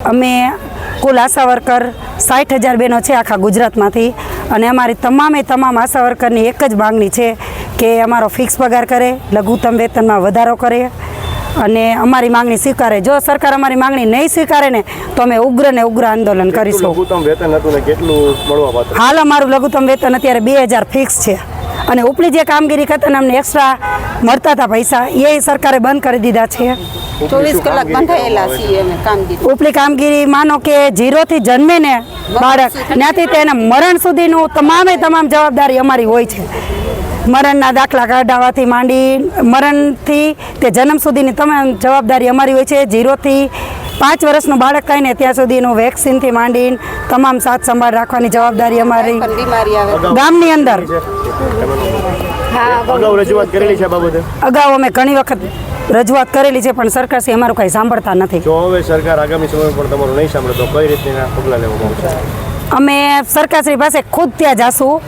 અમે કુલ આશા વર્કર સાઠ હજાર બહેનો છે આખા ગુજરાતમાંથી અને અમારી તમામે તમામ આશા વર્કરની એક જ માંગણી છે કે અમારો ફિક્સ પગાર કરે લઘુત્તમ વેતનમાં વધારો કરે અને અમારી માંગણી સ્વીકારે. જો સરકાર અમારી માંગણી નહીં સ્વીકારે ને તો અમે ઉગ્ર ને ઉગ્ર આંદોલન કરીશું. લઘુત્તમ વેતન હતું ને કેટલું હાલ અમારું લઘુત્તમ વેતન અત્યારે બે હજાર ફિક્સ છે અને ઉપલી જે કામગીરી કરતા અમને એક્સ્ટ્રા મળતા હતા પૈસા એ સરકારે બંધ કરી દીધા છે. ચોવીસ કલાક બંધાયેલા છીએ અમે કામગીરી. ઉપલી કામગીરી માનો કે જીરોથી જન્મે ને બાળક ત્યાંથી તેના મરણ સુધીનું તમામે તમામ જવાબદારી અમારી હોય છે. મરણના દાખલા કાઢાવાથી માંડી મરણથી તે જન્મ સુધીની તમામ જવાબદારી અમારી હોય છે. ઝીરોથી પાંચ વર્ષનું બાળક કાંઈ ને ત્યાં સુધીનું વેક્સિનથી માંડીને તમામ સાથ સંભાળ રાખવાની જવાબદારી અમારી ગામની અંદર. અગાઉ અમે ઘણી વખત રજૂઆત કરેલી છે પણ સરકાર શ્રી અમારું કંઈ સાંભળતા નથી. જો હવે સરકાર આગામી સમય પર તમારું નહીં સાંભળે તો કઈ રીતના પગલાં લેવામાં આવશે? અમે સરકારશ્રી પાસે ખુદ ત્યાં જાશું.